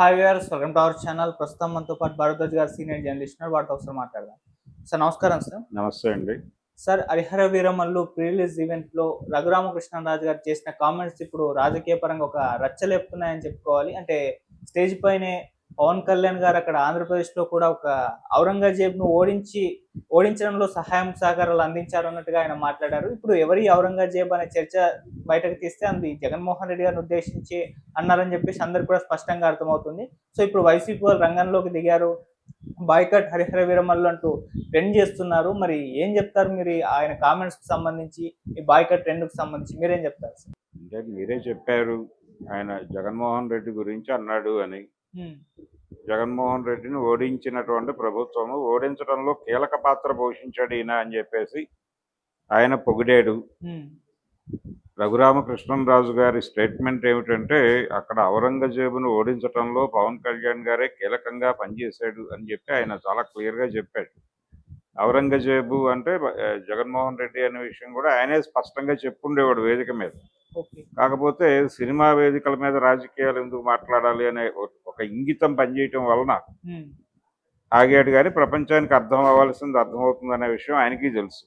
Hi viewers welcome to our channel ప్రస్తుతం మనతో పాటు భారద్వాజ్ గారు సీనియర్ జర్నలిస్ట్ ఉన్నారు. వాటితో ఒకసారి మాట్లాడదాం. సార్ నమస్కారం సార్ నమస్తే అండి. Sir Harihara Veeramallu pre release ఈవెంట్లో రఘురామకృష్ణరాజు గారు చేసిన కామెంట్స్ ఇప్పుడు రాజకీయ పరంగా ఒక రచ్చలేపుతున్నాయని చెప్పుకోవాలి. అంటే స్టేజ్ పైనే పవన్ కళ్యాణ్ గారు అక్కడ ఆంధ్రప్రదేశ్లో కూడా ఒక ఔరంగజేబ్ను ఓడించి ఓడించడంలో సహాయం సహకారాలు అందించారు అన్నట్టుగా ఆయన మాట్లాడారు. ఇప్పుడు ఎవరి ఔరంగజేబ్ అనే చర్చ బయటకు తీస్తే అది జగన్మోహన్ రెడ్డి గారిని ఉద్దేశించి అన్నారని చెప్పేసి అందరికి కూడా స్పష్టంగా అర్థమవుతుంది. సో ఇప్పుడు వైసీపీ వాళ్ళు రంగంలోకి దిగారు బాయ్కట్ హరిహర వీరమల్లు అంటూ ట్రెండ్ చేస్తున్నారు. మరి ఏం చెప్తారు మీరు ఆయన కామెంట్స్కి సంబంధించి ఈ బాయ్కట్ ట్రెండ్కి సంబంధించి? మీరేం చెప్తారు? సార్ మీరే చెప్పారు ఆయన జగన్మోహన్ రెడ్డి గురించి అన్నాడు అని. జగన్మోహన్ రెడ్డిని ఓడించినటువంటి ప్రభుత్వము ఓడించడంలో కీలక పాత్ర పోషించాడు ఈయన అని చెప్పేసి ఆయన పొగిడాడు. హ్మ్. రఘురామకృష్ణరాజు గారి స్టేట్మెంట్ ఏమిటంటే అక్కడ ఔరంగజేబును ఓడించడంలో పవన్ కళ్యాణ్ గారే కీలకంగా పనిచేశాడు అని చెప్పి ఆయన చాలా క్లియర్గా చెప్పాడు. ఔరంగజేబు అంటే జగన్మోహన్ రెడ్డి అనే విషయం కూడా ఆయనే స్పష్టంగా చెప్పుండేవాడు వేదిక మీద. కాకపోతే సినిమా వేదికల మీద రాజకీయాలు ఎందుకు మాట్లాడాలి అనే ఒక- ఇంగితం పనిచేయటం వలన. ఆగాడు కానీ ప్రపంచానికి అర్థం అవ్వాల్సింది అర్థమవుతుంది అనే విషయం ఆయనకి తెలుసు.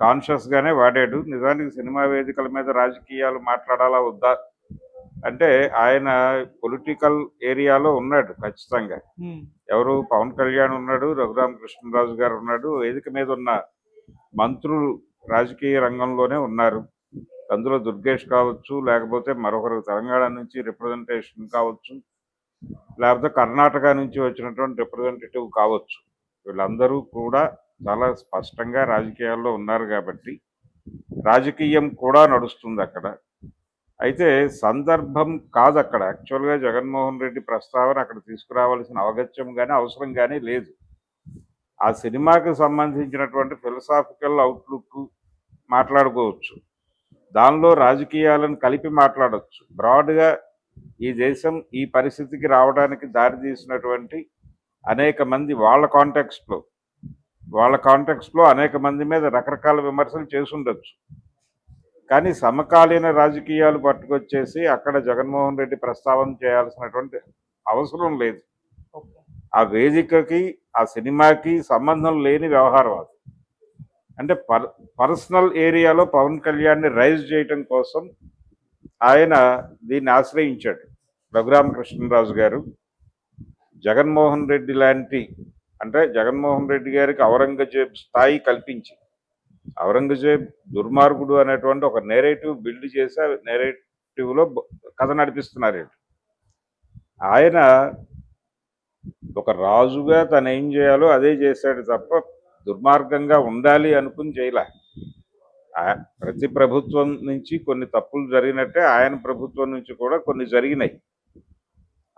కాన్షియస్ గానే వాడాడు. నిజానికి సినిమా వేదికల మీద రాజకీయాలు మాట్లాడాలా వద్దా? అంటే ఆయన పొలిటికల్ ఏరియాలో ఉన్నాడు ఖచ్చితంగా. ఎవరు? పవన్ కళ్యాణ్ ఉన్నాడు రఘురామకృష్ణరాజు గారు ఉన్నాడు. వేదిక మీద ఉన్న మంత్రులు రాజకీయ రంగంలోనే ఉన్నారు. అందులో దుర్గేష్ కావచ్చు లేకపోతే మరొకరు తెలంగాణ నుంచి రిప్రజెంటేషన్ కావచ్చు లేకపోతే కర్ణాటక నుంచి వచ్చినటువంటి రిప్రజెంటేటివ్ కావచ్చు. వీళ్ళందరూ కూడా చాలా స్పష్టంగా రాజకీయాల్లో ఉన్నారు కాబట్టి రాజకీయం కూడా నడుస్తుంది అక్కడ. అయితే సందర్భం కాదు అక్కడ. యాక్చువల్గా జగన్మోహన్ రెడ్డి ప్రస్తావన అక్కడ తీసుకురావాల్సిన అవగత్యం కానీ అవసరం కానీ లేదు. ఆ సినిమాకి సంబంధించినటువంటి ఫిలసాఫికల్ అవుట్లుక్ మాట్లాడుకోవచ్చు. దానిలో రాజకీయాలను కలిపి మాట్లాడవచ్చు బ్రాడ్గా ఈ దేశం ఈ పరిస్థితికి రావడానికి దారితీసినటువంటి అనేక మంది వాళ్ళ కాంటెక్స్ట్లో వాళ్ళ కాంటెక్స్ట్లో అనేక మంది మీద రకరకాల విమర్శలు చేసుండొచ్చు. కానీ సమకాలీన రాజకీయాలు పట్టుకొచ్చేసి అక్కడ జగన్మోహన్ రెడ్డి ప్రస్తావన చేయాల్సినటువంటి అవసరం లేదు. ఆ వేదికకి ఆ సినిమాకి సంబంధం లేని వ్యవహారం అది. అంటే పర్ పర్సనల్ ఏరియాలో పవన్ కళ్యాణ్ని రైజ్ చేయటం కోసం ఆయన దీన్ని ఆశ్రయించాడు. రఘురామకృష్ణరాజు గారు. జగన్మోహన్ రెడ్డి లాంటి అంటే జగన్మోహన్ రెడ్డి గారికి ఔరంగజేబ్ స్థాయి కల్పించి ఔరంగజేబ్ దుర్మార్గుడు అనేటువంటి ఒక నేరేటివ్ బిల్డ్ చేసి ఆ నేరేటివ్లో కథ నడిపిస్తున్నారు ఆయన ఒక రాజుగా తను ఏం చేయాలో అదే చేశాడు తప్ప దుర్మార్గంగా ఉండాలి అనుకుని చేయలే. ప్రతి ప్రభుత్వం నుంచి కొన్ని తప్పులు జరిగినట్టే ఆయన ప్రభుత్వం నుంచి కూడా కొన్ని జరిగినాయి.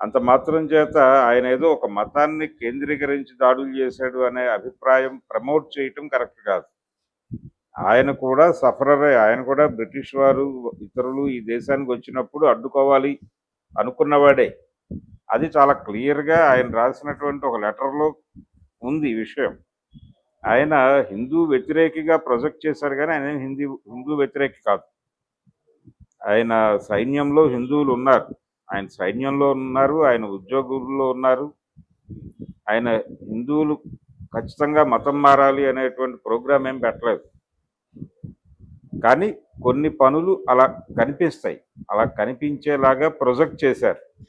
అంత మాత్రం చేత ఆయన ఏదో ఒక మతాన్ని కేంద్రీకరించి దాడులు చేశాడు అనే అభిప్రాయం ప్రమోట్ చేయటం కరెక్ట్ కాదు. ఆయన కూడా సఫరరే ఆయన కూడా బ్రిటిష్ వారు ఇతరులు ఈ దేశానికి వచ్చినప్పుడు అడ్డుకోవాలి అనుకున్నవాడే. అది చాలా క్లియర్గా ఆయన రాసినటువంటి ఒక లెటర్లో ఉంది ఈ విషయం. ఆయన హిందూ వ్యతిరేకిగా ప్రొజెక్ట్ చేశారు కానీ ఆయన హిందీ హిందూ వ్యతిరేకి కాదు. ఆయన సైన్యంలో హిందువులు ఉన్నారు. ఆయన సైన్యంలో ఉన్నారు ఆయన ఉద్యోగుల్లో ఉన్నారు. ఆయన హిందువులు ఖచ్చితంగా మతం మారాలి అనేటువంటి ప్రోగ్రాం ఏం పెట్టలేదు. కానీ కొన్ని పనులు అలా కనిపిస్తాయి. అలా కనిపించేలాగా ప్రొజెక్ట్ చేశారు.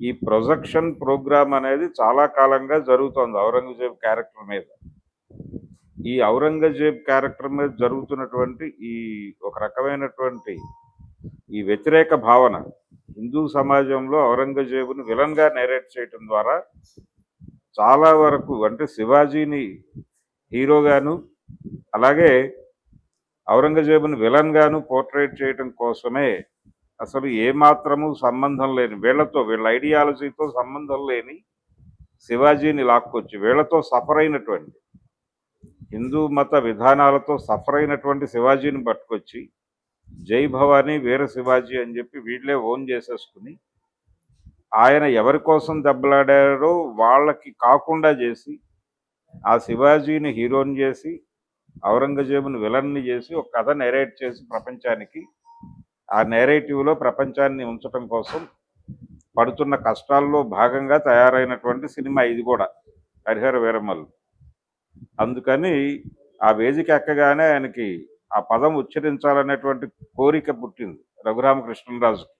ఈ ప్రొజెక్షన్ ప్రోగ్రాం అనేది చాలా కాలంగా జరుగుతోంది. ఔరంగజేబ్ క్యారెక్టర్ మీద. ఈ ఔరంగజేబ్ క్యారెక్టర్ మీద జరుగుతున్నటువంటి ఈ ఒక రకమైనటువంటి ఈ వ్యతిరేక భావన హిందూ సమాజంలో ఔరంగజేబును విలన్గా నేరేట్ చేయటం ద్వారా చాలా వరకు అంటే శివాజీని హీరోగాను అలాగే ఔరంగజేబును విలన్గాను పోర్ట్రేట్ చేయటం కోసమే అసలు ఏమాత్రము సంబంధం లేని వీళ్ళతో వీళ్ళ ఐడియాలజీతో సంబంధం లేని శివాజీని లాక్కొచ్చి వీళ్ళతో సఫర్ అయినటువంటి హిందూ మత విధానాలతో సఫర్ అయినటువంటి శివాజీని పట్టుకొచ్చి జై భవానీ వీర శివాజీ అని చెప్పి వీళ్ళే ఓన్ చేసేసుకుని ఆయన ఎవరి కోసం దెబ్బలాడారో వాళ్ళకి కాకుండా చేసి ఆ శివాజీని హీరోని చేసి ఔరంగజేబుని విలన్ని చేసి ఒక కథ నెరేట్ చేసి ప్రపంచానికి ఆ నేరేటివ్లో ప్రపంచాన్ని ఉంచటం కోసం పడుతున్న కష్టాల్లో భాగంగా తయారైనటువంటి సినిమా ఇది కూడా. హరిహర వీరమల్లు. అందుకని ఆ వేదిక ఎక్కగానే ఆయనకి ఆ పదం ఉచ్చరించాలనేటువంటి కోరిక పుట్టింది రఘురామకృష్ణరాజుకి.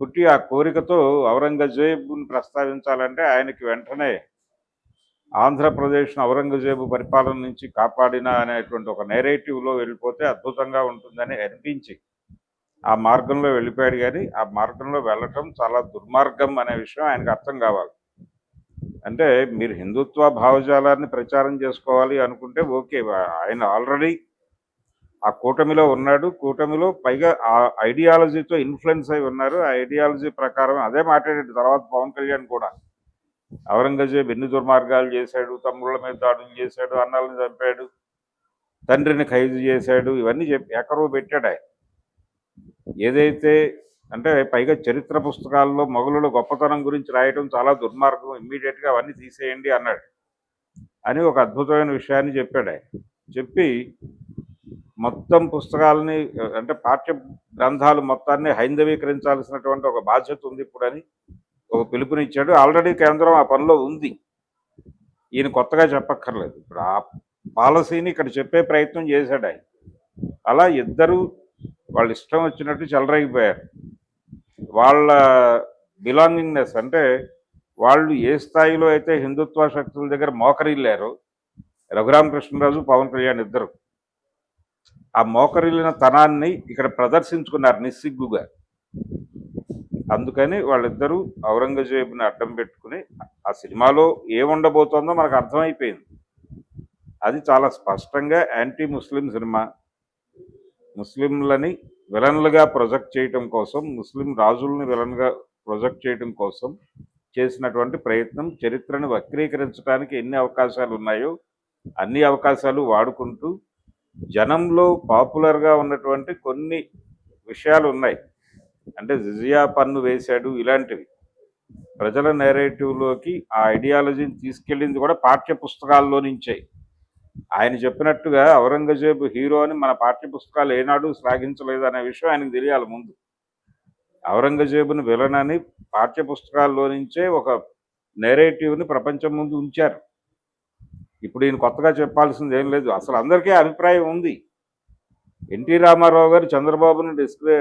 పుట్టి ఆ కోరికతో ఔరంగజేబుని ప్రస్తావించాలంటే ఆయనకి వెంటనే ఆంధ్రప్రదేశ్ను ఔరంగజేబు పరిపాలన నుంచి కాపాడిన అనేటువంటి ఒక నేరేటివ్లో వెళ్ళిపోతే అద్భుతంగా ఉంటుందని అనిపించి ఆ మార్గంలో వెళ్ళిపోయాడు కానీ ఆ మార్గంలో వెళ్ళటం చాలా దుర్మార్గం అనే విషయం ఆయనకు అర్థం కావాలి. అంటే మీరు హిందుత్వ భావజాలాన్ని ప్రచారం చేసుకోవాలి అనుకుంటే ఓకే ఆయన ఆల్రెడీ ఆ కూటమిలో ఉన్నాడు కూటమిలో పైగా ఆ ఐడియాలజీతో ఇన్ఫ్లుయెన్స్ అయి ఉన్నారు. ఆ ఐడియాలజీ ప్రకారం అదే మాట్లాడాడు తర్వాత పవన్ కళ్యాణ్ కూడా. ఔరంగజేబ్ ఎన్ని దుర్మార్గాలు చేశాడు తమ్ముళ్ళ మీద దాడులు చేశాడు అన్నాలను చంపాడు తండ్రిని ఖైదు చేశాడు ఇవన్నీ చెప్పి ఎక్కడో పెట్టాడు ఆయన. ఏదైతే అంటే పైగా చరిత్ర పుస్తకాల్లో మొఘలుల గొప్పతనం గురించి రాయడం చాలా దుర్మార్గం. ఇమ్మీడియట్గా అవన్నీ తీసేయండి అన్నాడు. అని ఒక అద్భుతమైన విషయాన్ని చెప్పాడు చెప్పి మొత్తం పుస్తకాలని అంటే పాఠ్య గ్రంథాలు మొత్తాన్ని హైందవీకరించాల్సినటువంటి ఒక బాధ్యత ఉంది ఇప్పుడని ఒక పిలుపునిచ్చాడు. ఆల్రెడీ కేంద్రం ఆ పనిలో ఉంది. ఈయన కొత్తగా చెప్పక్కర్లేదు. ఇప్పుడు ఆ పాలసీని ఇక్కడ చెప్పే ప్రయత్నం చేశాడు ఆయన. అలా ఇద్దరు వాళ్ళు ఇష్టం వచ్చినట్టు చెలరైపోయారు వాళ్ళ బిలాంగింగ్నెస్ అంటే వాళ్ళు ఏ స్థాయిలో అయితే హిందుత్వ శక్తుల దగ్గర మోకరిల్లారు రఘురామకృష్ణరాజు పవన్ కళ్యాణ్ ఇద్దరు. ఆ మోకరిల్లిన తనాన్ని ఇక్కడ ప్రదర్శించుకున్నారు నిస్సిగ్గుగా. అందుకని వాళ్ళిద్దరూ ఔరంగజేబుని అడ్డం పెట్టుకుని ఆ సినిమాలో ఏముండబోతోందో మనకు అర్థమైపోయింది. అది చాలా స్పష్టంగా యాంటీ ముస్లిం సినిమా. ముస్లింలని విలన్లుగా ప్రొజెక్ట్ చేయటం కోసం ముస్లిం రాజుల్ని విలన్గా ప్రొజెక్ట్ చేయటం కోసం చేసినటువంటి ప్రయత్నం చరిత్రను వక్రీకరించడానికి ఎన్ని అవకాశాలు ఉన్నాయో అన్ని అవకాశాలు వాడుకుంటూ జనంలో పాపులర్గా ఉన్నటువంటి కొన్ని విషయాలు ఉన్నాయి. అంటే జిజియా పన్ను వేశాడు ఇలాంటివి. ప్రజల నేరేటివ్లోకి ఆ ఐడియాలజీని తీసుకెళ్ళింది కూడా పాఠ్య పుస్తకాల్లో నుంచే. ఆయన చెప్పినట్టుగా ఔరంగజేబు హీరో అని మన పాఠ్య పుస్తకాలు ఏనాడు శ్లాఘించలేదు అనే విషయం ఆయనకు తెలియాలి ముందు. ఔరంగజేబుని విలన్ అని పాఠ్య పుస్తకాల్లో నుంచే ఒక నెరేటివ్ని ప్రపంచం ముందు ఉంచారు. ఇప్పుడు ఈయన కొత్తగా చెప్పాల్సింది ఏం లేదు. అసలు అందరికీ అభిప్రాయం ఉంది. ఎన్టీ రామారావు గారు చంద్రబాబును డిస్క్రై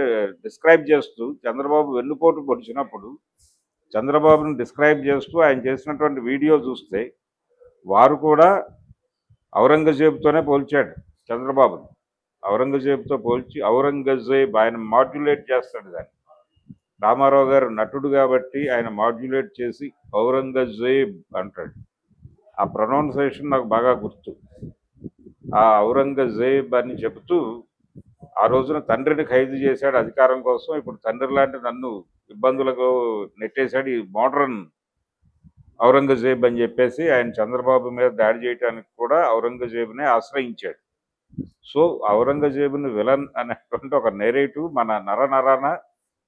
డిస్క్రైబ్ చేస్తూ చంద్రబాబు వెన్నుపోటు పొడిచినప్పుడు చంద్రబాబును డిస్క్రైబ్ చేస్తూ ఆయన చేసినటువంటి వీడియో చూస్తే వారు కూడా ఔరంగజేబుతోనే పోల్చాడు చంద్రబాబును ఔరంగజేబుతో పోల్చి ఔరంగజేబ్ ఆయన మాడ్యులేట్ చేస్తాడు దాన్ని. రామారావు గారు నటుడు కాబట్టి ఆయన మాడ్యులేట్ చేసి ఔరంగజేబ్ అంటాడు. ఆ ప్రొనౌన్సేషన్ నాకు బాగా గుర్తు. ఆ ఔరంగజేబ్ అని చెబుతూ ఆ రోజున తండ్రిని ఖైదు చేశాడు అధికారం కోసం. ఇప్పుడు తండ్రి లాంటి నన్ను ఇబ్బందులకు నెట్టేశాడు ఈ మోడర్న్ ఔరంగజేబ్ అని చెప్పేసి ఆయన చంద్రబాబు మీద దాడి చేయడానికి కూడా ఔరంగజేబునే ఆశ్రయించాడు. సో ఔరంగజేబుని విలన్ అనేటువంటి ఒక నెరేటివ్ మన నర నరాన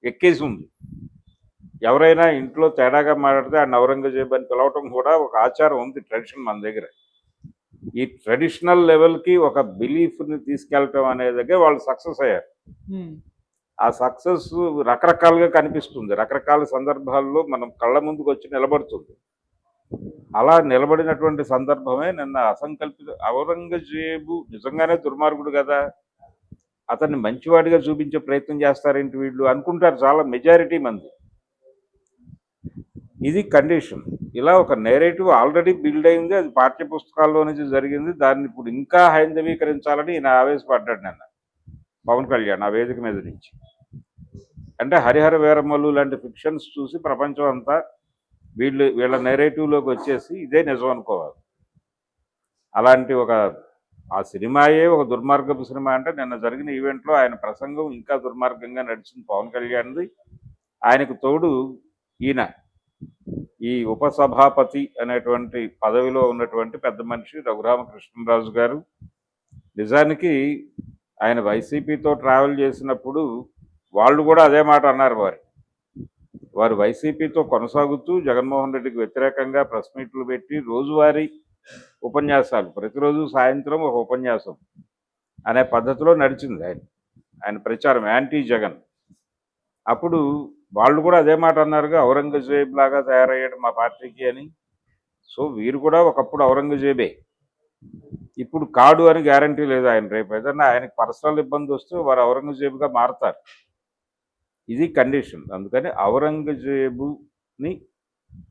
ఎక్కేసి ఉంది ఎవరైనా ఇంట్లో తేడాగా మాట్లాడితే ఆయన ఔరంగజేబ్ అని పిలవటం కూడా ఒక ఆచారం ఉంది ట్రెడిషన్ మన దగ్గర. ఈ ట్రెడిషనల్ లెవెల్కి ఒక బిలీఫ్ని తీసుకెళ్ళటం అనే దగ్గర వాళ్ళు సక్సెస్ అయ్యారు. ఆ సక్సెస్ రకరకాలుగా కనిపిస్తుంది. రకరకాల సందర్భాల్లో మనం కళ్ళ ముందుకు వచ్చి నిలబడుతుంది. అలా నిలబడినటువంటి సందర్భమే నిన్న అసంకల్పిత ఔరంగజేబు నిజంగానే దుర్మార్గుడు కదా. అతన్ని మంచివాడిగా చూపించే ప్రయత్నం చేస్తారేంటి వీళ్ళు అనుకుంటారు చాలా మెజారిటీ మంది. ఇది కండిషన్. ఇలా ఒక నేరేటివ్ ఆల్రెడీ బిల్డ్ అయింది అది పాఠ్య పుస్తకాల్లో నుంచి జరిగింది దాన్ని ఇప్పుడు ఇంకా హైందవీకరించాలని ఈయన ఆవేశపడ్డాడు నిన్న పవన్ కళ్యాణ్ ఆ వేదిక మీద నుంచి. అంటే హరిహర వీరమ్మలు లాంటి ఫిక్షన్స్ చూసి ప్రపంచం అంతా వీళ్ళు వీళ్ళ నెరేటివ్లోకి వచ్చేసి ఇదే నిజం అనుకోవాలి. అలాంటి ఒక ఆ సినిమాయే ఒక దుర్మార్గపు సినిమా అంటే నిన్న జరిగిన ఈవెంట్లో ఆయన ప్రసంగం ఇంకా దుర్మార్గంగా నడిచింది పవన్ కళ్యాణ్ది. ఆయనకు తోడు ఈయన ఈ ఉపసభాపతి అనేటువంటి పదవిలో ఉన్నటువంటి పెద్ద మనిషి రఘురామకృష్ణరాజు గారు. నిజానికి ఆయన వైసీపీతో ట్రావెల్ చేసినప్పుడు వాళ్ళు కూడా అదే మాట అన్నారు వారు వారు వైసీపీతో కొనసాగుతూ జగన్మోహన్ రెడ్డికి వ్యతిరేకంగా ప్రెస్ మీట్లు పెట్టి రోజువారీ ఉపన్యాసాలు ప్రతిరోజు సాయంత్రం ఒక ఉపన్యాసం అనే పద్ధతిలో నడిచింది ఆయన ఆయన ప్రచారం యాంటీ జగన్. అప్పుడు వాళ్ళు కూడా అదే మాట అన్నారుగా ఔరంగజేబ్ లాగా తయారయ్యాడు మా పార్టీకి అని. సో వీరు కూడా ఒకప్పుడు ఔరంగజేబే. ఇప్పుడు కాడు అని గ్యారంటీ లేదు ఆయన రేపు. ఏదన్నా ఆయనకి పర్సనల్ ఇబ్బంది వస్తే వారు ఔరంగజేబుగా మారుతారు. ఇది కండిషన్. అందుకని ఔరంగజేబుని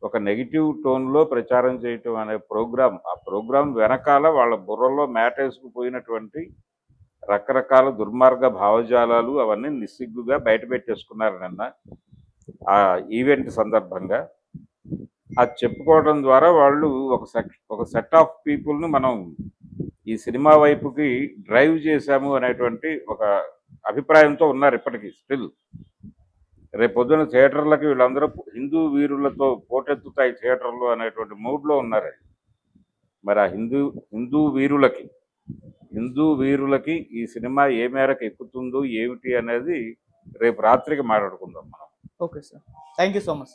ఒక నెగిటివ్ టోన్లో ప్రచారం చేయటం అనే ప్రోగ్రామ్ ఆ ప్రోగ్రాం వెనకాల వాళ్ళ బుర్రలో మేటేసుకుపోయినటువంటి రకరకాల దుర్మార్గ భావజాలాలు అవన్నీ నిస్సిగ్గుగా బయట పెట్టేసుకున్నారు నిన్న ఆ ఈవెంట్ సందర్భంగా. అది చెప్పుకోవడం ద్వారా వాళ్ళు ఒక సెట్ ఒక సెట్ ఆఫ్ పీపుల్ని మనం ఈ సినిమా వైపుకి డ్రైవ్ చేశాము అనేటువంటి ఒక అభిప్రాయంతో ఉన్నారు ఇప్పటికీ స్టిల్. రేపు పొద్దున వీళ్ళందరూ హిందూ వీరులతో పోటెత్తుతాయి థియేటర్లు అనేటువంటి మూడ్లో ఉన్నారు. మరి ఆ హిందూ హిందూ వీరులకి హిందూ వీరులకి ఈ సినిమా ఏ మేరకు ఎక్కుతుందో ఏమిటి అనేది రేపు రాత్రికి మాట్లాడుకుందాం మనం. Okay sir. Thank you so much